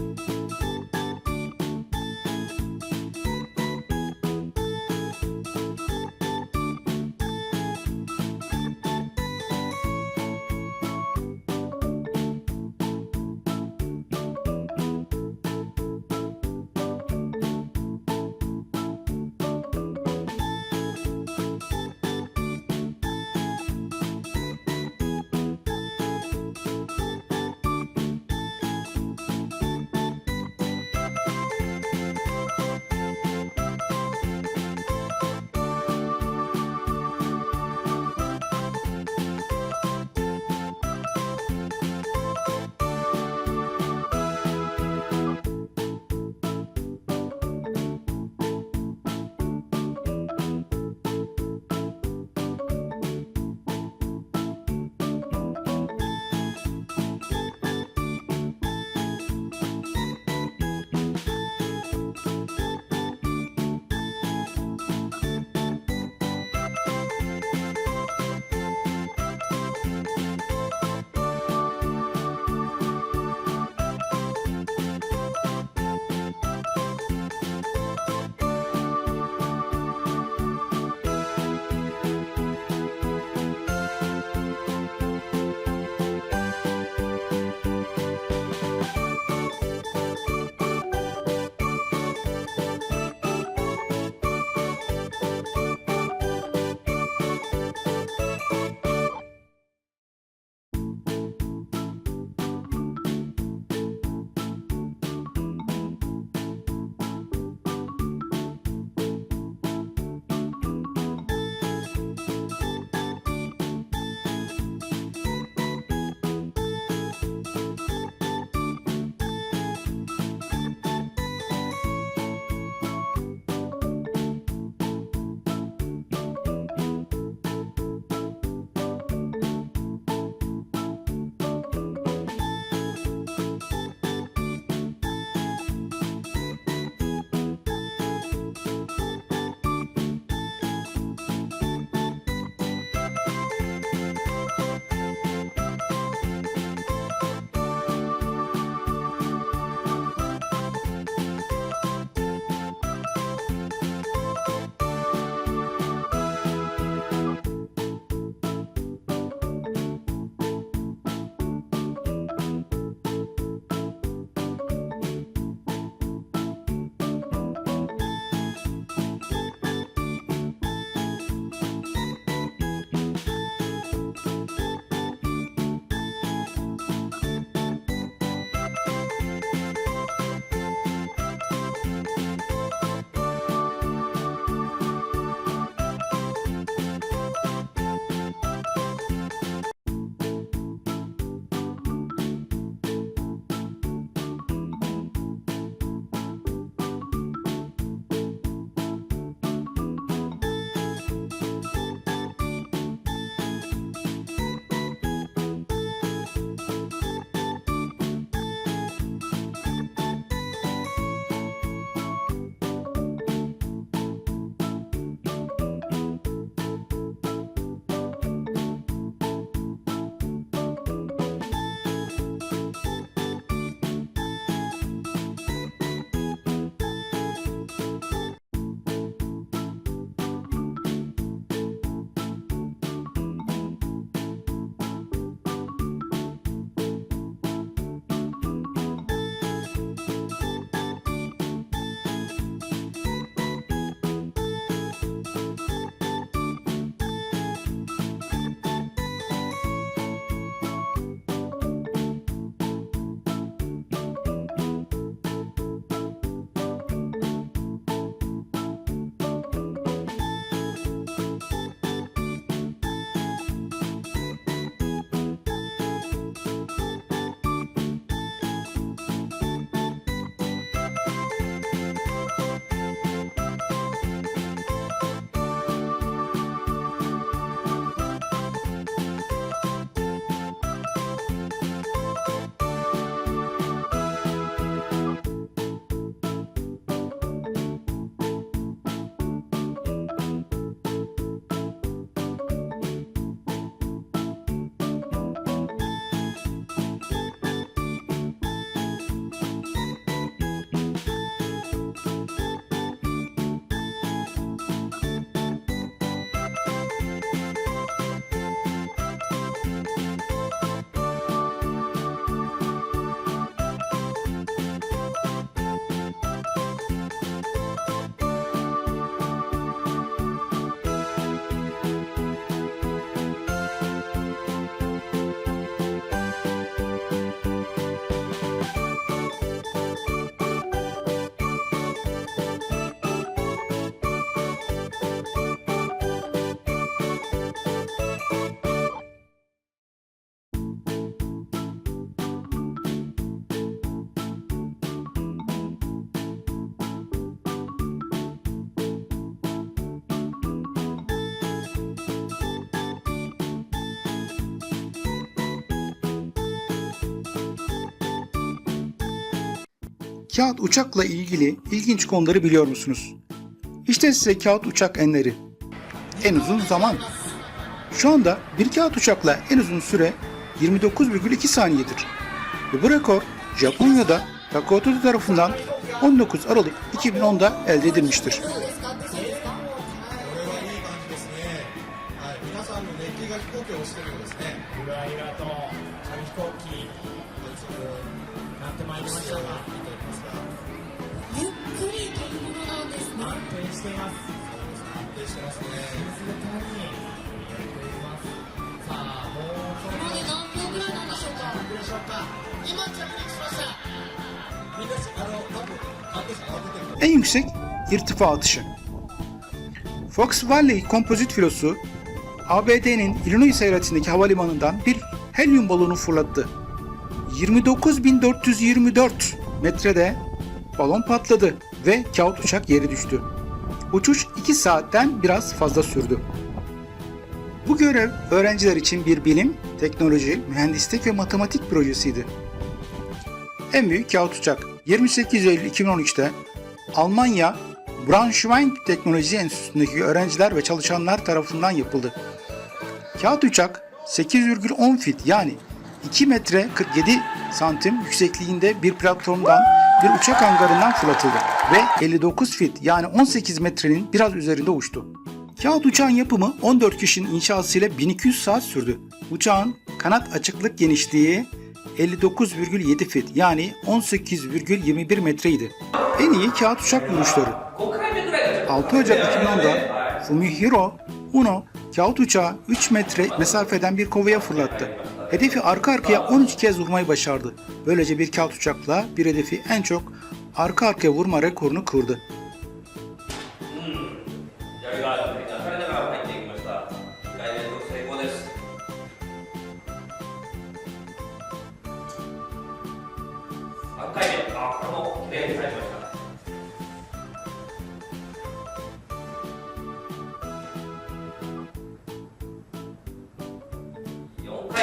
Música Kağıt uçakla ilgili ilginç konuları biliyor musunuz? İşte size kağıt uçak enleri. En uzun zaman. Şu anda bir kağıt uçakla en uzun süre 29,2 saniyedir. Ve bu rekor Japonya'da Takoto tarafından 19 Aralık 2010'da elde edilmiştir. しています安定してますね。静かにやっていますさあもうそろこれ何秒ぐらいなんでしょうか。そろでしょうか今着陸しました。みんな、あの、多分、関係者慌ててる。 En yüksek irtifa atışı. Fox Valley kompozit filosu ABD'nin Illinois eyaletindeki havalimanından bir helyum balonu fırlattı. 29.424 metrede balon patladı ve kağıt uçak yere düştü. Uçuş 2 saatten biraz fazla sürdü. Bu görev öğrenciler için bir bilim, teknoloji, mühendislik ve matematik projesiydi. En büyük kağıt uçak 28 Eylül 2013'te Almanya Braunschweig Teknoloji Enstitüsü'ndeki öğrenciler ve çalışanlar tarafından yapıldı. Kağıt uçak 8,10 fit yani 2 metre 47 santim yüksekliğinde bir platformdan bir uçak hangarından fırlatıldı ve 59 fit yani 18 metrenin biraz üzerinde uçtu. Kağıt uçağın yapımı 14 kişinin inşasıyla 1200 saat sürdü. Uçağın kanat açıklık genişliği 59,7 fit yani 18,21 metreydi. En iyi kağıt uçak buluşları 6 Ocak 2010'da Fumihiro Uno kağıt uçağı 3 metre mesafeden bir kovaya fırlattı. Hedefi arka arkaya 13 kez vurmayı başardı. Böylece bir kağıt uçakla bir hedefi en çok arka arkaya vurma rekorunu kırdı.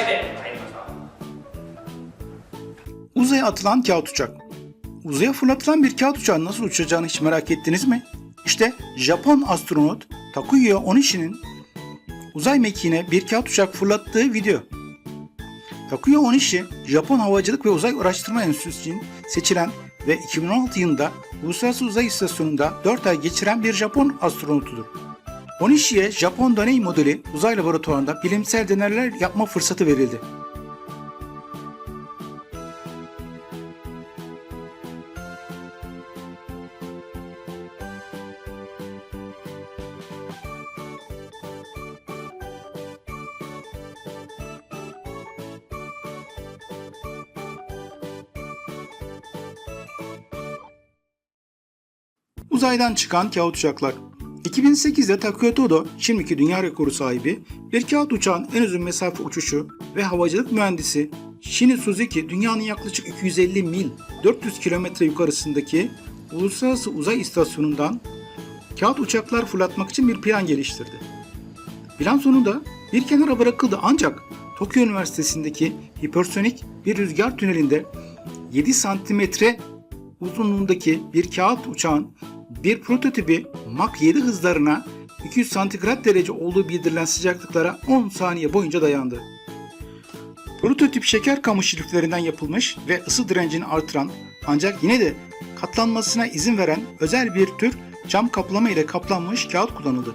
や Uzaya atılan kağıt uçak. Uzaya fırlatılan bir kağıt uçağın nasıl uçacağını hiç merak ettiniz mi? İşte Japon astronot Takuya Onishi'nin uzay mekiğine bir kağıt uçak fırlattığı video. Takuya Onishi, Japon Havacılık ve Uzay Araştırma Enstitüsü için seçilen ve 2016 yılında Uluslararası Uzay İstasyonu'nda 4 ay geçiren bir Japon astronotudur. Onishi'ye Japon deney modeli uzay laboratuvarında bilimsel deneyler yapma fırsatı verildi. Uzaydan çıkan kağıt uçaklar. 2008'de Takeo Todo, şimdiki dünya rekoru sahibi, bir kağıt uçağın en uzun mesafe uçuşu ve havacılık mühendisi Shini Suzuki dünyanın yaklaşık 250 mil 400 kilometre yukarısındaki Uluslararası Uzay İstasyonu'ndan kağıt uçaklar fırlatmak için bir plan geliştirdi. Plan sonunda bir kenara bırakıldı ancak Tokyo Üniversitesi'ndeki hipersonik bir rüzgar tünelinde 7 santimetre uzunluğundaki bir kağıt uçağın bir prototipi Mach 7 hızlarına 200 santigrat derece olduğu bildirilen sıcaklıklara 10 saniye boyunca dayandı. Prototip şeker kamışı liflerinden yapılmış ve ısı direncini artıran ancak yine de katlanmasına izin veren özel bir tür cam kaplama ile kaplanmış kağıt kullanıldı.